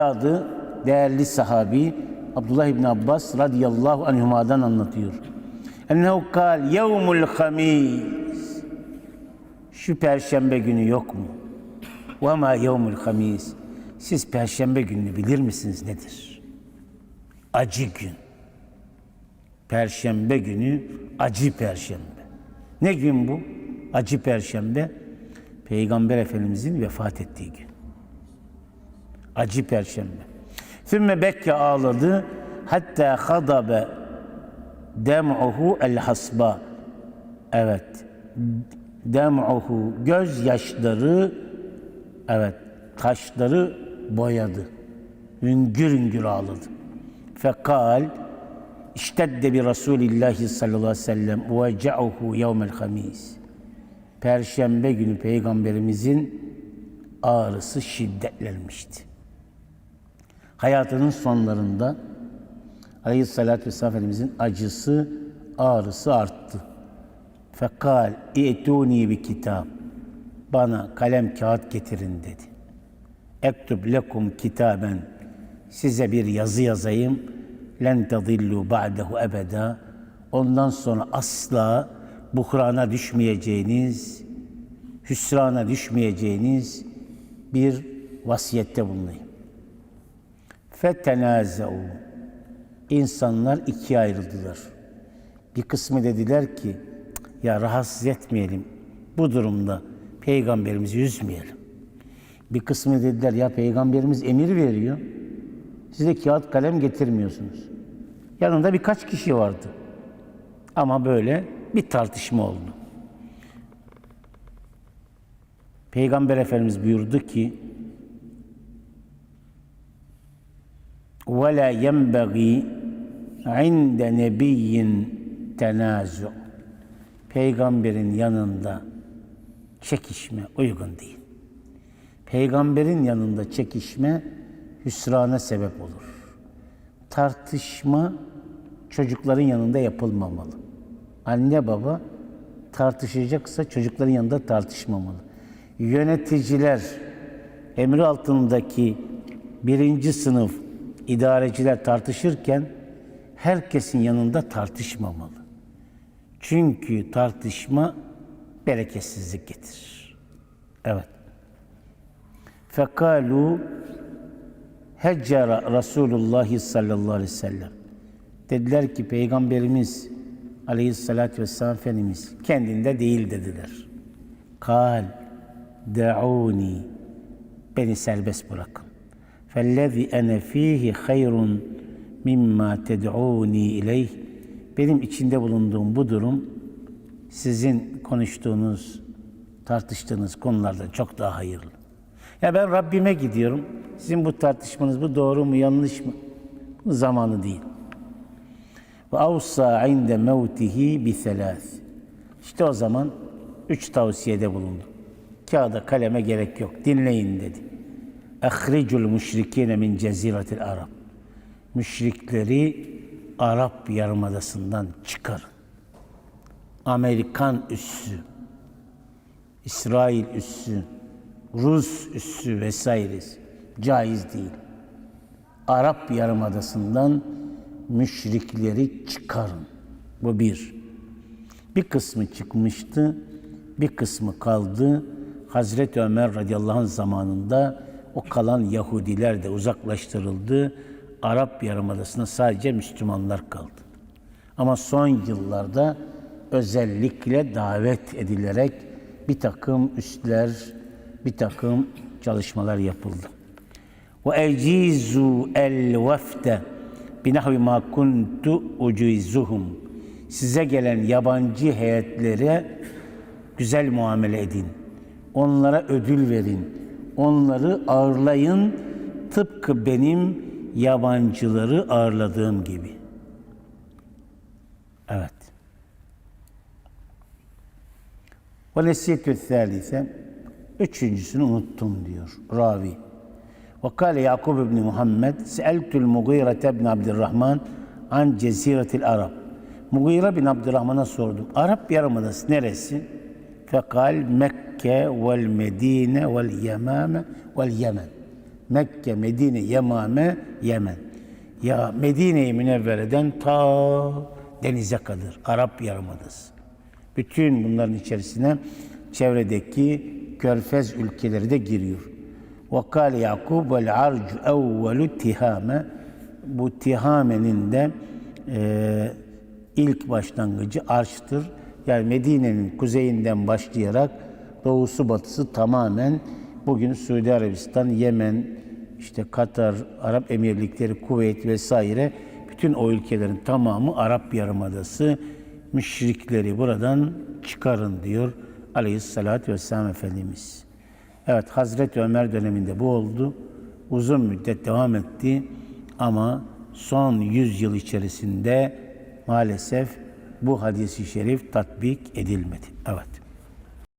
adı değerli sahabi Abdullah İbni Abbas radıyallahu anhuma'dan anlatıyor. Ennehu kal yevmul hamis. Şu perşembe günü yok mu? Ve ma yevmul hamis. Siz perşembe gününü bilir misiniz nedir? Acı gün. Perşembe günü acı perşembe. Ne gün bu? Acı perşembe. Peygamber Efendimizin vefat ettiği gün. Acı perşembe. Sümme Bekke ağladı. Hatta hadabe dem'uhu el hasba. Evet. Dem'uhu gözyaşları evet taşları boyadı. Hüngür hüngür ağladı. Fekal İştedde bi Resulillahi sallallahu aleyhi ve sellem ve ce'uhu yevmel hamis. Perşembe günü Peygamberimizin ağrısı şiddetlenmişti. Hayatının sonlarında Aleyhisselatü Vesselam Efendimizin acısı, ağrısı arttı. Fekal i'tuni bi kitap. Bana kalem kağıt getirin dedi. Ektub lekum kitaben. Size bir yazı yazayım. Len tadillu ba'dehu ebeda. Ondan sonra asla buhrana düşmeyeceğiniz, hüsrana düşmeyeceğiniz bir vasiyette bulunayım. Fetenazeu. İnsanlar ikiye ayrıldılar. Bir kısmı dediler ki, ya rahatsız etmeyelim. Bu durumda peygamberimizi üzmeyelim. Bir kısmı dediler ya peygamberimiz emir veriyor. Siz de kağıt kalem getirmiyorsunuz. Yanında birkaç kişi vardı. Ama böyle bir tartışma oldu. Peygamber Efendimiz buyurdu ki وَلَا يَنْبَغِي عِنْدَ نَبِيٍّ تَنَازُعُ Peygamberin yanında çekişme uygun değil. Peygamberin yanında çekişme hüsrana sebep olur. Tartışma çocukların yanında yapılmamalı. Anne baba tartışacaksa çocukların yanında tartışmamalı. Yöneticiler, emri altındaki birinci sınıf idareciler tartışırken herkesin yanında tartışmamalı. Çünkü tartışma bereketsizlik getirir. Evet. Fekalu heccara Resulullah sallallahu aleyhi ve sellem. Dediler ki Peygamberimiz aleyhissalatü vesselam Efendimiz kendinde değil dediler. Kal da'uni beni serbest bırakın. Fellezî ene fîhi hayrun mimma ted'ûni ileyh benim içinde bulunduğum bu durum sizin konuştuğunuz, tartıştığınız konulardan çok daha hayırlı. Ya ben Rabbime gidiyorum. Sizin bu tartışmanız bu doğru mu yanlış mı? Bu zamanı değil. Ve avsa inde mevtihi bi. İşte o zaman üç tavsiyede bulundu. Kağıda kaleme gerek yok. Dinleyin dedi. Ehricul müşrikine min ceziratil Arab. Müşrikleri Arap Yarımadası'ndan çıkarın. Amerikan üssü, İsrail üssü, Rus üssü vesairesi caiz değil. Arap Yarımadası'ndan müşrikleri çıkarın. Bu bir. Bir kısmı çıkmıştı, bir kısmı kaldı. Hazreti Ömer radıyallahu anh zamanında o kalan Yahudiler de uzaklaştırıldı. Arap Yarımadası'na sadece Müslümanlar kaldı. Ama son yıllarda özellikle davet edilerek bir takım üstler, bir takım çalışmalar yapıldı. Ve ecizu el vefte binahvi ma kuntu ucizuhum. Size gelen yabancı heyetlere güzel muamele edin. Onlara ödül verin. Onları ağırlayın tıpkı benim yabancıları ağırladığım gibi. Evet. Ve nesiyetü thalithe Üçüncüsünü unuttum diyor ravi. Ve kâle Yakub ibn Muhammed Seeltül Mugire ibn Abdurrahman an ceziretil Arab. Mugire bin Abdurrahman'a sordum. Arap Yarımadası neresi? Fekal Mekke vel Medine vel Yemame vel Yemen. Mekke, Medine, Yemame, Yemen. Ya Medine-i Münevvere'den ta denize kadar Arap Yarımadası. Bütün bunların içerisine çevredeki körfez ülkeleri de giriyor. وَقَالَ يَعْقُوبُ وَالْعَرْجُ اَوَّلُ تِهَامَ Bu Tihame'nin de e, ilk başlangıcı Arş'tır. Yani Medine'nin kuzeyinden başlayarak doğusu batısı tamamen bugün Suudi Arabistan, Yemen, işte Katar, Arap Emirlikleri, Kuveyt vesaire bütün o ülkelerin tamamı Arap Yarımadası müşrikleri buradan çıkarın diyor Aleyhisselatü Vesselam Efendimiz. Evet Hazreti Ömer döneminde bu oldu. Uzun müddet devam etti ama son 100 yıl içerisinde maalesef bu hadisi şerif tatbik edilmedi. Evet.